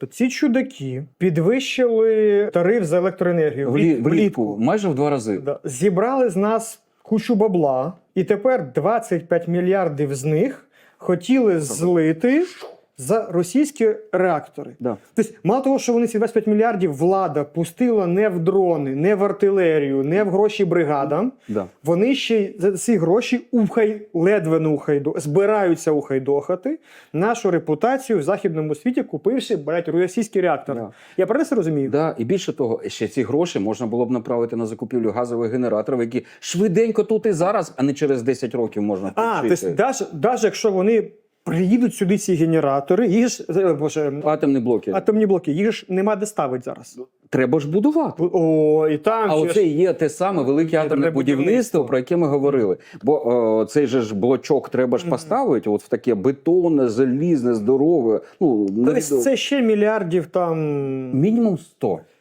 Тобто ці чудаки підвищили тариф за електроенергію вліт- Влітку майже в два рази. Да. Зібрали з нас кучу бабла, і тепер 25 мільярдів з них хотіли злити за російські реактори. Да. Тобто, мало того, що вони ці 25 мільярдів влада пустила не в дрони, не в артилерію, не в гроші бригадам. Да. Вони ще за ці гроші ухай, ледве не ухайдо, збираються ухайдохати нашу репутацію в західному світі, купивши блядь, російські реактори. Да. Я правильно це розумію? Да, і більше того, ще ці гроші можна було б направити на закупівлю газових генераторів, які швиденько тут і зараз, а не через 10 років можна А, включити. тобто, якщо вони приїдуть сюди ці генератори, їх ж е, боже, Атомні блоки. атомні блоки, їх ж нема де ставити зараз. Треба ж будувати. О, і там А ще оце ж- є те саме велике атомне будівництво, будівництво. про яке ми говорили. Бо о, цей же ж блочок треба ж поставити, от в таке бетонне, залізне, здорове. Ну Тобто невідомо. це ще мільярдів там. мінімум 100.